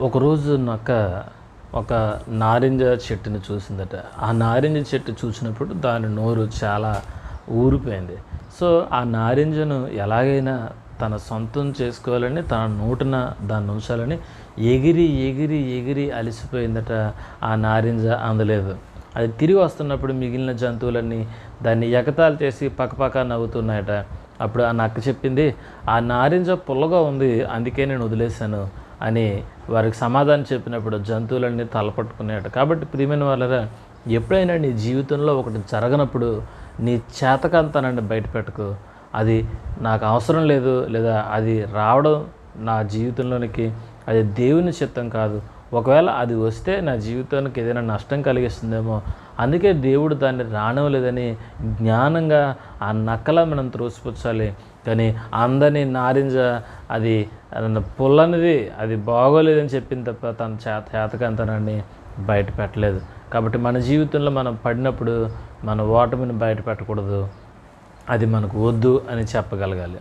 ఒకరోజు నక్క ఒక నారింజ చెట్టుని చూసిందట. ఆ నారింజ చెట్టు చూసినప్పుడు దాని నోరు చాలా ఊరిపోయింది. సో ఆ నారింజను ఎలాగైనా తన సొంతం చేసుకోవాలని తన నోటున దాన్ని ఉంచాలని ఎగిరి ఎగిరి ఎగిరి అలసిపోయిందట ఆ నారింజ అందలేదు. అది తిరిగి వస్తున్నప్పుడు మిగిలిన జంతువులన్నీ దాన్ని ఎగతాళి చేసి పక్కపక్క నవ్వుతున్నాయట. అప్పుడు ఆ నక్క చెప్పింది ఆ నారింజ పుల్లగా ఉంది అందుకే నేను వదిలేశాను. అని వారికి సమాధానం చెప్పినప్పుడు జంతువులన్నీ తలపట్టుకునేట. కాబట్టి ప్రియమైన వాళ్ళరా ఎప్పుడైనా నీ జీవితంలో ఒకటి జరగనప్పుడు నీ చేతకంతానండి బయటపెట్టకు. అది నాకు అవసరం లేదు లేదా అది రావడం నా జీవితంలోనికి అది దేవుని చిత్తం కాదు. ఒకవేళ అది వస్తే నా జీవితానికి ఏదైనా నష్టం కలిగిస్తుందేమో. అందుకే దేవుడు దాన్ని రానవలేదని జ్ఞానంగా ఆ నక్కల మనం త్రోసిపుచ్చాలి. కానీ అందని నారింజ అది పుల్లనిది అది బాగోలేదని చెప్పింది తప్ప తన చేత చేతకంతనాన్ని బయట పెట్టలేదు. కాబట్టి మన జీవితంలో మనం పడినప్పుడు మన ఓటమిని బయట పెట్టకూడదు. అది మనకు వద్దు అని చెప్పగలగాలి.